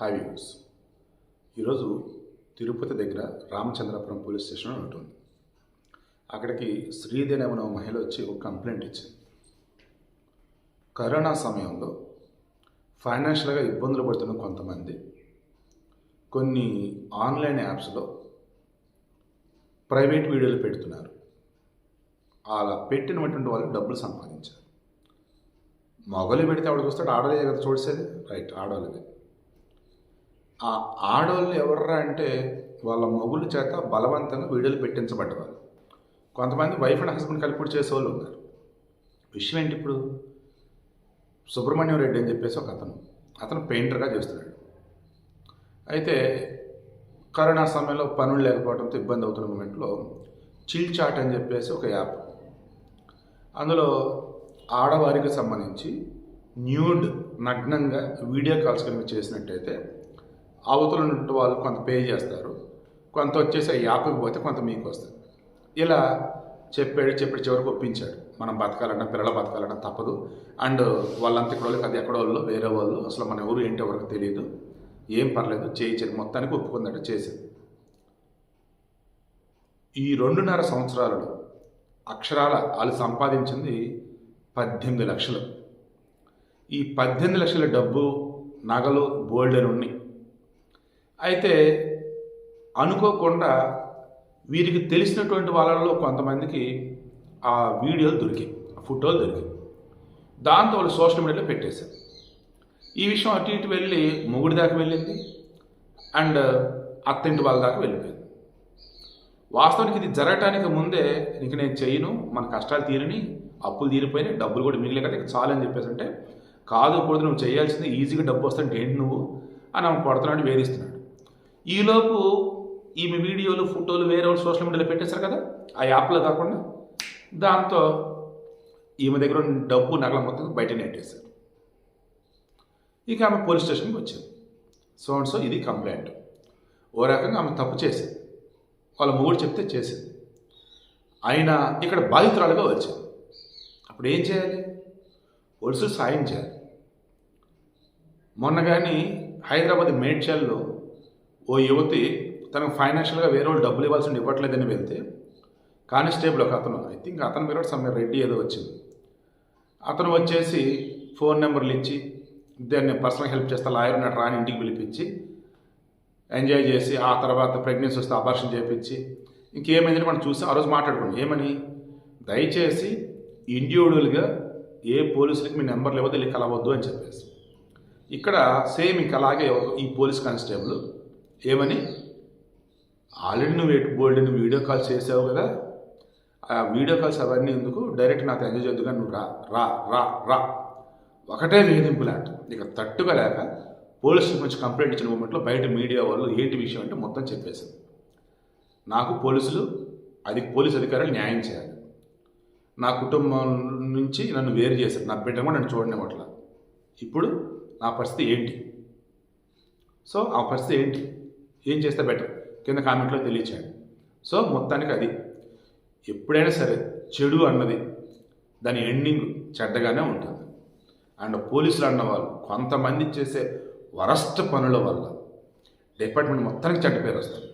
Hi views ఈరోజు తిరుపతి దగ్గర Ramachandrapuram police station ఉంటుంది. అక్కడికి శ్రీదేవి అనే మహిళ వచ్చి ఒక కంప్లైంట్ ఇచ్చింది. కరోనా సమయంలో ఫైనాన్షియల్గా ఇబ్బందులు పడుతున్న కొంతమంది కొన్ని ఆన్లైన్ యాప్స్లో ప్రైవేట్ వీడియోలు పెడుతున్నారు. అలా పెట్టినటువంటి వాళ్ళు డబ్బులు సంపాదించారు. మొగలు పెడితే ఆవిడ చూస్తాడు? ఆడలే కదా చూడసేది రైట్ ఆడవాళ్ళదే ఆ ఆడవాళ్ళు ఎవర్రా అంటే వాళ్ళ మొగుల చేత బలవంతంగా వీడియోలు పెట్టించబడ్డవాళ్ళు. కొంతమంది వైఫ్ అండ్ హస్బెండ్ కలిపి కూడా చేసేవాళ్ళు ఉన్నారు. విషయం ఏంటి ఇప్పుడు? సుబ్రహ్మణ్యం రెడ్డి అని చెప్పేసి ఒక అతను అతను పెయింటర్గా చేస్తున్నాడు. అయితే కరోనా సమయంలో పనులు లేకపోవడంతో ఇబ్బంది అవుతున్న మూమెంట్లో చిల్ చాట్ అని చెప్పేసి ఒక యాప్. అందులో ఆడవారికి సంబంధించి న్యూడ్ నగ్నంగా వీడియో కాల్స్ కనుక చేసినట్టయితే అవతల ఉన్న వాళ్ళు కొంత పే చేస్తారు కొంత వచ్చేసి ఆ యాప్కి పోతే కొంత మీకు వస్తుంది. ఇలా చెప్పాడు చెప్పాడు చివరికి ఒప్పించాడు. మనం బతకాలన్నా పిల్లలు బతకాలన్నా తప్పదు. అండ్ వాళ్ళంతా ఇక్కడ వాళ్ళు అది ఎక్కడ వాళ్ళు వేరే వాళ్ళు అసలు మన ఎవరు ఏంటి ఎవరికి తెలియదు ఏం పర్లేదు చేయించారు మొత్తానికి ఒప్పుకుందట చేసింది. ఈ రెండున్నర సంవత్సరాలలో అక్షరాల వాళ్ళు సంపాదించింది పద్దెనిమిది లక్షలు. ఈ పద్దెనిమిది లక్షల డబ్బు నగలు బోల్డ్ అని ఉన్నాయి. అయితే అనుకోకుండా వీరికి తెలిసినటువంటి వాళ్ళలో కొంతమందికి ఆ వీడియోలు దొరికాయి ఆ ఫోటోలు దొరికాయి. దాంతో వాళ్ళు సోషల్ మీడియాలో పెట్టేశారు. ఈ విషయం అటు ఇటు వెళ్ళి మొగుడి దాకా వెళ్ళింది అండ్ అత్తింటి వాళ్ళ దాకా వెళ్ళిపోయింది. వాస్తవానికి ఇది జరగటానికి ముందే ఇంక నేను చేయను మన కష్టాలు తీరని అప్పులు తీరిపోయినాయి డబ్బులు కూడా మిగిలే కదా ఇక చాలు అని చెప్పేసి అంటే కాదు కూడదు నువ్వు చేయాల్సింది ఈజీగా డబ్బు వస్తుంటే ఏంటి నువ్వు? అని ఆమె కొడుతున్నాడు వేధిస్తున్నాడు. ఈలోపు ఈమె వీడియోలు ఫోటోలు వేరే వాళ్ళు సోషల్ మీడియాలో పెట్టేశారు కదా? ఆ యాప్లో కాకుండా దాంతో ఈమె దగ్గర డబ్బు నగల మొత్తం బయట నెట్టేశారు. ఇక ఆమె పోలీస్ స్టేషన్కి వచ్చింది. సో అండ్ సో ఇది కంప్లైంట్. ఓ రకంగా ఆమె తప్పు చేసింది. వాళ్ళ మొగుడు చెప్తే చేసింది. అయినా ఇక్కడ బాధితురాలుగా వచ్చింది. అప్పుడు ఏం చేయాలి? పోలీసులు సాయం చేయాలి. మొన్న కానీ హైదరాబాద్ మేడ్చల్లో ఓ యువతి తనకు ఫైనాన్షియల్గా వేరే వాళ్ళు డబ్బులు ఇవ్వాల్సి ఇవ్వట్లేదని వెళ్తే కానిస్టేబుల్ ఒక అతను ఐ థింక్ అతని పేరు సమ్మె రెడ్డి ఏదో వచ్చింది. అతను వచ్చేసి ఫోన్ నెంబర్లు ఇచ్చి దాన్ని పర్సనల్ హెల్ప్ చేస్తా లాయర్ ఉన్నాడు రాని ఇంటికి పిలిపించి ఎంజాయ్ చేసి ఆ తర్వాత ప్రెగ్నెన్సీ వస్తే అబార్షన్ చేయించి ఇంకేమైందని మనం చూసి ఆ రోజు మాట్లాడుకున్నాం. ఏమని? దయచేసి ఇండివిజువల్గా ఏ పోలీసులకి మీ నెంబర్లు ఇవ్వదు వెళ్ళి కలవద్దు అని చెప్పేసి. ఇక్కడ సేమ్ ఇంకా అలాగే ఈ పోలీస్ కానిస్టేబుల్ ఏమని? ఆల్రెడీ నువ్వు ఎటు బోల్డ్ నువ్వు వీడియో కాల్స్ చేసావు కదా ఆ వీడియో కాల్స్ అవన్నీ ఎందుకు? డైరెక్ట్ నాకు ఎంజాయ్ చేద్దుగా నువ్వు రా రా రా రా. ఒకటే వేధింపులాట ఇక తట్టుగా లేక పోలీసులకు నుంచి కంప్లైంట్ ఇచ్చిన మూమెంట్లో బయట మీడియా వాళ్ళు ఏంటి విషయం అంటే మొత్తం చెప్పేసింది నాకు పోలీసులు అది పోలీస్ అధికారులు న్యాయం చేయాలి. నా కుటుంబం నుంచి నన్ను వేరు చేశారు. నా బిడ్డ కూడా నన్ను చూడనివ్వట్ల ఇప్పుడు నా పరిస్థితి ఏంటి? సో ఆ పరిస్థితి ఏంటి? ఏం చేస్తే బెటర్ కింద కామెంట్లో తెలియచేయండి. సో మొత్తానికి అది ఎప్పుడైనా సరే చెడు అన్నది దాని ఎండింగ్ చెడ్డగానే ఉంటుంది. అండ్ పోలీసులు అన్నవాళ్ళు కొంతమంది చేసే వరస్ట్ పనుల వల్ల డిపార్ట్మెంట్ మొత్తానికి చెడ్డ పేరు వస్తుంది.